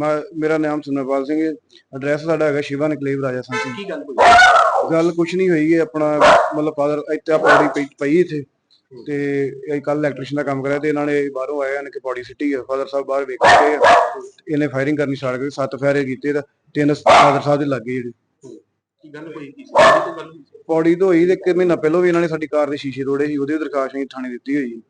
ਮੈਂ- ਮੇਰਾ ਨਾਮ ਸੁਨਰਪਾਲ ਸਿੰਘ ਹੈ। ਐਡਰੈਸ ਸਾਡਾ ਹੈਗਾ ਸ਼ਿਵਾ ਨਕਲੇਵ ਰਾਜਾ ਸੰਸੀ ਕੀ ਗੱਲ ਹੋਈ? ਗੱਲ ਕੁਛ ਨਹੀਂ ਹੋਈ ਹੈ ਆਪਣਾ ਮਤਲਬ ਫਾਦਰ ਇੱਥੇ ਪੌੜੀ ਪਈ ਪਈ ਇੱਥੇ। ਤੇ ਇਹ ਕੱਲ ਇਲੈਕਟ੍ਰੀਸ਼ਨ ਦਾ ਕੰਮ ਕਰਿਆ ਤੇ ਇਹਨਾਂ ਨੇ ਬਾਹਰੋਂ ਆਇਆ ਇਹਨਾਂ ਕਿ ਪੌੜੀ ਸਿੱਟੀ ਹੈ ਫਾਦਰ ਸਾਹਿਬ ਬਾਹਰ ਵੇਖ ਕੇ। ਇਹਨੇ ਫਾਇਰਿੰਗ ਕਰਨੀ ਸਟਾਰਟ ਕੀਤੀ ਸੱਤ ਫਾਇਰੇ ਕੀਤੇ ਤਾਂ ਤਿੰਨ ਫਾਦਰ ਸਾਹਿਬ ਦੇ ਲੱਗੇ ਜਿਹੜੇ? ਪੌੜੀ ਤੋਂ ਹੋਈ? ਤੇ ਇੱਕ ਮਹੀਨਾ ਪਹਿਲਾਂ ਵੀ ਇਹਨਾਂ ਨੇ ਸਾਡੀ ਕਾਰ ਦੇ ਸ਼ੀਸ਼ੇ ਤੋੜੇ ਸੀ ਉਹਦੀ ਦਰਖਾਸਤ ਅਸੀਂ ਥਾਣੇ ਦਿੱਤੀ ਹੋਈ ਹੈ।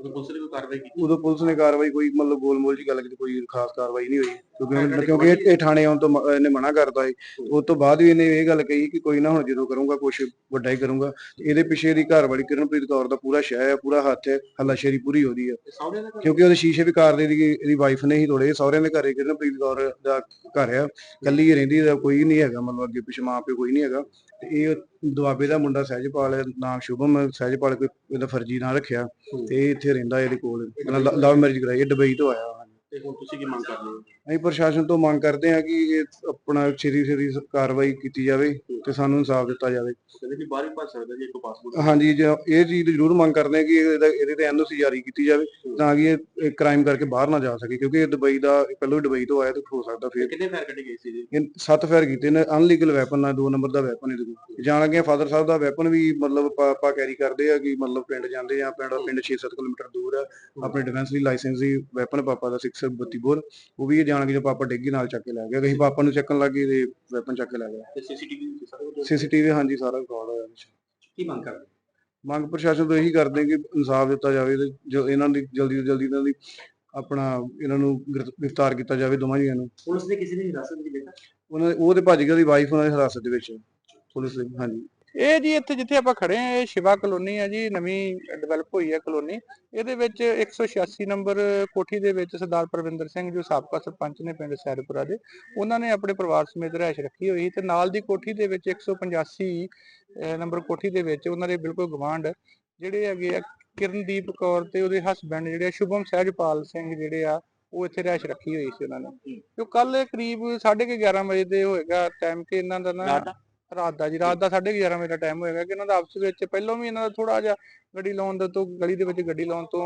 ਉਦੋਂ ਪੁਲਿਸ ਨੇ ਕੋਈ ਕਾਰਵਾਈ ਕੀਤੀ? ਉਦੋਂ ਪੁਲਿਸ ਨੇ ਕਾਰਵਾਈ ਕੋਈ ਮਤਲਬ ਗੋਲਮੋਲ ਜੀ ਗੱਲ ਕੀਤੀ, ਕੋਈ ਖਾਸ ਕਾਰਵਾਈ ਨਹੀਂ ਹੋਈ। ਕਿਉਂਕਿ ਕਿਉਂਕਿ ਇਹ- ਇਹ ਥਾਣੇ ਆਉਣ ਤੋਂ ਮ- ਇਹਨੇ ਮਨਾ ਕਰਤਾ ਸੀ। ਉਸ ਤੋਂ ਬਾਅਦ ਵੀ ਇਹਨੇ ਇਹ ਗੱਲ ਕਹੀ ਕਿ ਕੋਈ ਨਾ ਹੁਣ ਜਦੋਂ ਕਰੂੰਗਾ ਕੁਝ ਵੱਡਾ ਹੀ ਕਰੂੰਗਾ। ਇਹਦੇ ਪਿੱਛੇ ਦੀ ਘਰ ਵਾਲੀ ਕਿਰਨਪ੍ਰੀਤ ਕੌਰ ਦਾ ਪੂਰਾ ਸ਼ਹਿ ਹੈ ਪੂਰਾ ਹੱਥ ਹੈ ਹੱਲਾਸ਼ੇਰੀ ਪੂਰੀ ਉਹਦੀ ਹੈ। ਦਾ? ਕਿਉਂਕਿ ਉਹਦੇ ਸ਼ੀਸ਼ੇ ਵੀ ਕਾਰ ਦੇ ਦੀ ਇਹਦੀ ਵਾਈਫ ਨੇ ਹੀ ਤੋੜੇ। ਸਹੁਰਿਆਂ ਦੇ ਘਰੇ ਕਿਰਨਪ੍ਰੀਤ ਕੌਰ ਦਾ ਘਰ ਆ। ਕੱਲੀ ਹੀ ਰਹਿੰਦੀ ਹੈ ਕੋਈ ਨਹੀਂ ਹੈਗਾ। ਮਤਲਬ ਅੱਗੇ ਪਿੱਛੇ ਮਾਂ ਪਿਓ ਕੋਈ ਨਹੀਂ ਹੈਗਾ। ਤੇ ਇਹ ਦੁਆਬੇ ਦਾ ਮੁੰਡਾ ਸਹਿਜਪਾਲ ਹੈ, ਨਾਮ ਸ਼ੁਭਮ ਹੈ, ਸਹਿਜਪਾਲ ਕੋਈ ਇਹਦਾ ਫਰਜ਼ੀ ਨਾਂ ਰੱਖਿਆ। ਤੇ ਇਹ ਇੱਥੇ ਰਹਿੰਦਾ ਇਹਦੇ ਕੋਲ। ਲਵ ਮੈਰਿਜ ਕਰਾਈ। ਇਹ ਦੁਬਈ ਤੋਂ ਆਇਆ। ਤੇ ਹੁਣ ਤੁਸੀਂ ਕੀ ਮੰਗ ਕਰਦੇ ਹੋ? ਅਸੀਂ ਪ੍ਰਸ਼ਾਸਨ ਤੋਂ ਮੰਗ ਕਰਦੇ ਹਾਂ ਕਿ ਇਹ ਆਪਣਾ ਛੇਤੀ ਛੇਤੀ ਕਾਰਵਾਈ ਕੀਤੀ ਜਾਵੇ ਤੇ ਸਾਨੂੰ ਇਨਸਾਫ ਦਿੱਤਾ ਜਾਵੇ। ਕਹਿੰਦੇ ਵੀ ਬਾਹਰ ਹੀ ਭੱਜ ਸਕਦਾ ਜੀ ਇੱਕ ਪਾਸਪੋਰਟ ਹਾਂਜੀ ਜੇ ਇਹ ਚੀਜ਼ ਜ਼ਰੂਰ ਮੰਗ ਕਰਦੇ ਹਾਂ ਕਿ ਇਹਦਾ- ਇਹਦੇ ਤੇ ਐਨਓਸੀ ਜਾਰੀ ਕੀਤੀ ਜਾਵੇ ਤਾਂ ਕਿ ਇਹ ਕ੍ਰਾਈਮ ਕਰਕੇ ਬਾਹਰ ਨਾ ਜਾ ਸਕੇ ਕਿਉਂਕਿ ਇਹ ਦੁਬਈ ਦਾ ਪਹਿਲਾਂ ਦੁਬਈ ਤੋਂ ਆਇਆ ਤੇ ਹੋ ਸਕਦਾ ਫਿਰ। ਕਿੰਨੇ ਫੈਰ ਕੱਢੇ ਗਏ ਸੀ ਜੀ? ਇਹ ਸੱਤ ਫਾਇਰ ਕੀਤੇ ਨੇ ਅਨਲੀਗਲ ਵੈਪਨ ਨਾਲ ਦੋ ਨੰਬਰ ਦਾ ਵੈਪਨ ਇਹਦੇ ਕੋਲ। ਜਾਣ ਲੱਗੇ ਫਾਦਰ ਸਾਹਿਬ ਦਾ ਵੈਪਨ ਵੀ ਮਤਲਬ ਪਾਪਾ ਕੈਰੀ ਕਰਦੇ ਆ ਕਿ ਮਤਲਬ ਪਿੰਡ ਜਾਂਦੇ ਆ ਪਿੰਡ ਪਿੰਡ 6-7 ਕਿਲੋਮੀਟਰ ਦੂਰ ਆ ਆਪਣੇ ਡਿਫੈਂਸ ਲਈ ਲਾਇਸੈਂਸ ਦੀ ਵੈਪਨ ਪਾਪਾ ਦਾ 632 ਬੋਰ ਉਹ ਵੀ ਇਹ ਜਾਣ ਕੇ ਜਦੋਂ ਪਾਪਾ ਡਿੱਗੀ ਨਾਲ ਚੱਕ ਕੇ ਲੈ ਗਿਆ ਅਸੀਂ ਪਾਪਾ ਨੂੰ ਚੱਕਣ ਲੱਗੇ ਤੇ ਵੈਪਨ ਚੱਕ ਕੇ ਲੈ ਗਿਆ ਤੇ ਸੀਸੀਟੀਵੀ ਵਿੱਚ ਸਾਰਾ ਕੁਝ ਸੀਸੀਟੀਵੀ ਹਾਂਜੀ ਸਾਰਾ ਰਿਕਾਰਡ ਹੋਇਆ ਇਹਦੇ 'ਚ। ਕੀ ਮੰਗ ਕਰਦੇ? ਮੰਗ ਪ੍ਰਸ਼ਾਸਨ ਤੋਂ ਇਹੀ ਕਰਦੇ ਕਿ ਇਨਸਾਫ ਦਿੱਤਾ ਜਾਵੇ ਤੇ ਜੋ ਇਹਨਾਂ ਦੀ ਜਲਦੀ ਤੋਂ ਜਲਦੀ ਇਹਨਾਂ ਦੀ ਆਪਣਾ ਇਹਨਾਂ ਨੂੰ ਗ੍ਰਿਫ- ਗ੍ਰਿਫਤਾਰ ਕੀਤਾ ਜਾਵੇ ਦੋਵਾਂ ਜੀਆਂ ਨੂੰ। ਪੁਲਿਸ ਨੇ ਕਿਸੇ ਨੇ ਹਿਰਾਸਤ ਵਿੱਚ ਲਿਆ ਉਹਨਾਂ ਦੇ- ਉਹ ਤੇ ਭੱਜ ਗਿਆ ਉਹਦੀ ਵਾਈਫ ਉਹਨਾਂ ਦੀ ਹਿਰਾਸਤ ਦੇ ਵਿੱਚ। ਪੁਲਿਸ ਦੇ ਹਾਂਜੀ। ਇਹ ਜੀ ਇੱਥੇ ਜਿੱਥੇ ਆਪਾਂ ਖੜੇ ਆ ਇਹ ਸ਼ਿਵਾ ਕਲੋਨੀ ਆ ਜੀ, ਨਵੀਂ ਡਿਵੈਲਪ ਹੋਈ ਆ ਕਲੋਨੀ। ਇਹਦੇ ਵਿੱਚ 186 ਨੰਬਰ ਕੋਠੀ ਦੇ ਵਿੱਚ ਸਰਦਾਰ ਪ੍ਰਵਿੰਦਰ ਸਿੰਘ, ਜੋ ਸਾਬਕਾ ਸਰਪੰਚ ਨੇ ਪਿੰਡ ਸੈਰਪੁਰਾ ਦੇ, ਉਹਨਾਂ ਨੇ ਆਪਣੇ ਪਰਿਵਾਰ ਸਮੇਤ ਰਹਿائش ਰੱਖੀ ਹੋਈ ਤੇ ਨਾਲ ਦੀ ਕੋਠੀ ਦੇ ਵਿੱਚ 185 ਨੰਬਰ ਕੋਠੀ ਦੇ ਵਿੱਚ ਉਹਨਾਂ ਦੇ ਬਿਲਕੁਲ ਗਵਾਂਢ ਜਿਹੜੇ ਹੈਗੇ ਆ ਕਿਰਨਦੀਪ ਕੌਰ ਤੇ ਉਹਦੇ ਹਸਬੰਡ ਜਿਹੜੇ ਆ, ਸ਼ੁਭਮ ਸਹਿਜਪਾਲ ਸਿੰਘ ਜਿਹੜੇ ਆ, ਉਹ ਇੱਥੇ ਰਹਿਸ਼ ਰੱਖੀ ਹੋਈ ਸੀ ਉਹਨਾਂ ਨੇ। ਤੇ ਕੱਲ ਕਰੀਬ 11:30 ਵਜੇ ਦੇ ਹੋਏਗਾ ਟਾਈਮ ਕਿ ਇਹਨਾਂ ਦਾ ਨਾ ਰਾਤ ਦਾ? ਜੀ ਰਾਤ ਦਾ 11:30 ਵਜੇ ਦਾ ਟਾਈਮ ਹੋਏਗਾ ਕਿ ਇਹਨਾਂ ਦਾ ਆਪਸ ਵਿੱਚ ਪਹਿਲਾਂ ਵੀ ਇਹਨਾਂ ਦਾ ਥੋੜਾ ਜਿਹਾ ਗੱਡੀ ਲਾਉਣ ਦੇ ਤੋਂ ਗਲੀ ਦੇ ਵਿੱਚ ਗੱਡੀ ਲਾਉਣ ਤੋਂ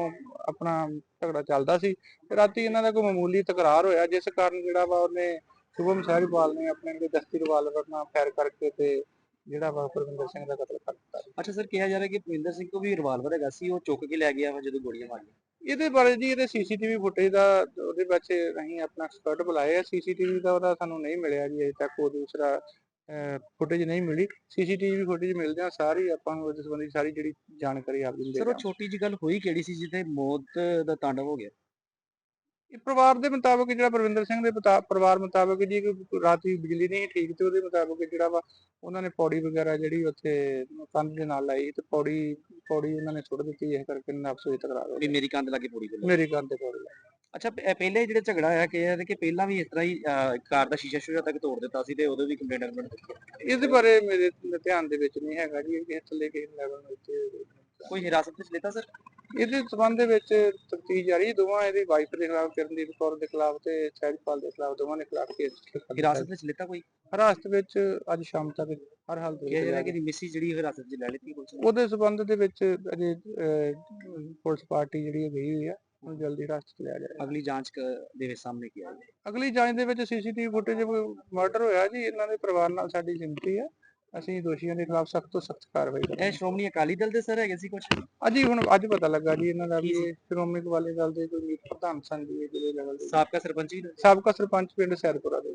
ਆਪਣਾ ਝਗੜਾ ਚੱਲਦਾ ਸੀ ਤੇ ਰਾਤੀ ਇਹਨਾਂ ਦਾ ਕੋਈ ਮਾਮੂਲੀ ਤਕਰਾਰ ਹੋਇਆ ਜਿਸ ਕਾਰਨ ਜਿਹੜਾ ਵਾ ਉਹਨੇ ਸ਼ੁਭਮ ਸਹਿਜਪਾਲ ਨੇ ਆਪਣੇ ਜਿਹੜੇ ਦਸਤੀ ਰਿਵਾਲਵਰ ਨਾਲ ਫਾਇਰ ਕਰਕੇ ਤੇ ਜਿਹੜਾ ਵਾ ਪ੍ਰਵਿੰਦਰ ਸਿੰਘ ਦਾ ਕਤਲ ਕਰ ਦਿੱਤਾ ਅੱਛਾ ਸਰ ਕਿਹਾ ਜਾ ਰਿਹਾ ਕਿ ਭਵਿੰਦਰ ਸਿੰਘ ਕੋਲ ਵੀ ਰਿਵਾਲਵਰ ਹੈਗਾ ਸੀ ਉਹ ਚੁੱਕ ਕੇ ਲੈ ਗਿਆ ਵਾ ਜਦੋਂ ਗੋਲੀਆਂ ਮਾਰੀਆਂ ਇਹਦੇ ਬਾਰੇ ਜੀ ਇਹਦੇ ਸੀਸੀਟੀਵੀ ਫੁਟੇਜ ਦਾ ਉਹਦੇ ਵਿੱਚ ਅਸੀਂ ਆਪਣਾ ਐਕਸਪਰਟ ਬੁਲਾਏ ਆ ਸੀਸੀਟੀਵੀ ਦਾ ਉਹਦਾ ਸਾਨੂੰ ਨਹੀਂ ਮਿਲਿਆ ਜੀ ਅਜੇ ਤੱਕ ਉਹ ਦੂਸਰਾ ਫੁਟੇਜ ਨਹੀਂ ਮਿਲੀ ਸੀਸੀਟੀਵੀ ਫੁਟੇਜ ਮਿਲਦਿਆਂ ਸਾਰੀ ਆਪਾਂ ਨੂੰ ਉਹਦੇ ਸੰਬੰਧੀ ਸਾਰੀ ਜਿਹੜੀ ਜਾਣਕਾਰੀ ਆਪ ਜੀ ਨੂੰ ਦੇ ਸਰ ਉਹ। ਛੋਟੀ ਜੀ ਗੱਲ ਹੋਈ ਕਿਹੜੀ ਸੀ ਜਿੱਥੇ ਮੌਤ ਦਾ ਤਾਂਡਵ ਹੋ ਗਿਆ ਇਹ ਪਰਿਵਾਰ ਦੇ ਮੁਤਾਬਕ ਜਿਹੜਾ ਪ੍ਰਵਿੰਦਰ ਸਿੰਘ ਦੇ ਪਰਿਵਾਰ ਮੁਤਾਬਕ ਜੀ ਕਿ ਰਾਤੀ ਬਿਜਲੀ ਨਹੀਂ ਠੀਕ ਤੇ ਉਹਦੇ ਮੁਤਾਬਕ ਜਿਹੜਾ ਵਾ ਉਹਨਾਂ ਨੇ ਪੌੜੀ ਵਗੈਰਾ ਜਿਹੜੀ ਉੱਥੇ ਕੰਧ ਦੇ ਨਾਲ ਲਾਈ ਤੇ ਪੌੜੀ ਪੌੜੀ ਉਹਨਾਂ ਨੇ ਸੁੱਟ ਦਿੱਤੀ ਇਸ ਕਰਕੇ ਦਾ ਆਪਸ ਵਿੱਚ ਤਕਰਾਰ ਹੋ ਗਈ ਮੇਰੀ ਕੰਧ ਲੱਗੇ ਗੱਲ ਮੇਰੀ ਕੰਧ ਤੇ ਪੌੜੀ। ਅੱਛਾ ਪ- ਇਹ ਪਹਿਲੇ ਜਿਹੜੇ ਝਗੜਾ ਹੋਇਆ ਕਿ ਕਿ ਪਹਿਲਾਂ ਵੀ ਇਸ ਤਰ੍ਹਾਂ ਹੀ ਅਹ, ਕਾਰ ਦਾ ਸ਼ੀਸ਼ਾ ਸ਼ੂਸ਼ਾ ਤੱਕ ਤੋੜ ਦਿੱਤਾ ਸੀ ਤੇ ਉਦੋਂ ਵੀ ਕੰਪਲੇਂਟ ਕੰਪਲੇਂਟ ਇਹਦੇ ਬਾਰੇ ਮੇਰੇ ਧਿਆਨ ਦੇ ਵਿੱਚ ਨਹੀਂ ਹੈਗਾ ਜੀ ਇਹ ਥੱਲੇ ਕਿਸੇ ਲੈਵਲ ਉੱਤੇ ਕੋਈ ਹਿਰਾਸਤ ਵਿੱਚ ਲਿੱਤਾ ਸਰ? ਇਹਦੇ ਸਬੰਧ ਦੇ ਵਿੱਚ ਤਫਤੀਸ਼ ਜਾਰੀ ਦੋਵਾਂ ਇਹਦੀ ਵਾਈਫ ਦੇ ਖਿਲਾਫ ਕਿਰਨਦੀਪ ਕੌਰ ਦੇ ਖਿਲਾਫ ਤੇ ਸਹਿਜਪਾਲ ਦੇ ਖਿਲਾਫ ਦੋਵਾਂ ਦੇ ਖਿਲਾਫ ਕੇਸ ਹਿਰਾਸਤ ਵਿੱਚ ਲਿੱਤਾ ਕੋਈ? ਹਿਰਾਸਤ ਵਿੱਚ ਅੱਜ ਸ਼ਾਮ ਤੱਕ ਹਰ ਹਾਲ ਦੇ ਕਿਹਾ ਵਿੱਚ ਕਿ ਮਿਸੀ ਜਿਹੜੀ ਹਿਰਾਸਤ ਵਿੱਚ ਲੈ ਪੁਲਿਸ ਨੇ? ਉਹਦੇ ਸਬੰਧ ਦੇ ਵਿੱਚ ਅਜੇ ਅਹ, ਪੁਲਿਸ ਪਾਰਟੀ ਜਿਹੜੀ ਹੈ ਗਈ ਹੋਈ ਆ ਹੁਣ ਜਲਦੀ ਹਿਰਾਸਤ 'ਚ ਲਿਆ ਜਾਏਗਾ ਅਗਲੀ ਜਾਂਚ ਕ- ਦੇ ਵਿੱਚ ਸਾਹਮਣੇ ਕੀ ਆਏਗਾ? ਅਗਲੀ ਜਾਂਚ ਦੇ ਵਿੱਚ ਸੀਸੀਟੀਵੀ ਫੁਟੇਜ ਮਰਡਰ ਹੋਇਆ ਜੀ ਇਹਨਾਂ ਦੇ ਪਰਿਵਾਰ ਨਾਲ ਸਾਡੀ ਜ਼ਿੰਦਗੀ ਆ ਅਸੀਂ ਦੋਸ਼ੀਆਂ ਦੇ ਖਿਲਾਫ ਸਖਤ ਤੋਂ ਸਖਤ ਕਾਰਵਾਈ ਇਹ ਕਰਾਂਗੇ ਸ਼੍ਰੋਮਣੀ ਅਕਾਲੀ ਦਲ ਦੇ ਸਰ ਹੈਗੇ ਸੀ ਕੁਝ ਅੱਜ ਹੀ ਹੁਣ ਅੱਜ ਪਤਾ ਲੱਗਾ ਜੀ ਇਹਨਾਂ ਦਾ ਵੀ ਇਹ ਸ਼੍ਰੋਮਣੀ ਅਕਾਲੀ ਦਲ ਦੇ ਕੋਈ ਮੀਤ ਪ੍ਰਧਾਨ ਸਨ ਜੀ ਇਹ ਜ਼ਿਲ੍ਹੇ ਲੈਵਲ ਦੇ। ਸਾਬਕਾ ਸਰਪੰਚ ਵੀ। ਸਾਬਕਾ ਸਰਪੰਚ ਪਿੰਡ ਸੈਦਪੁਰਾ ਦੇ।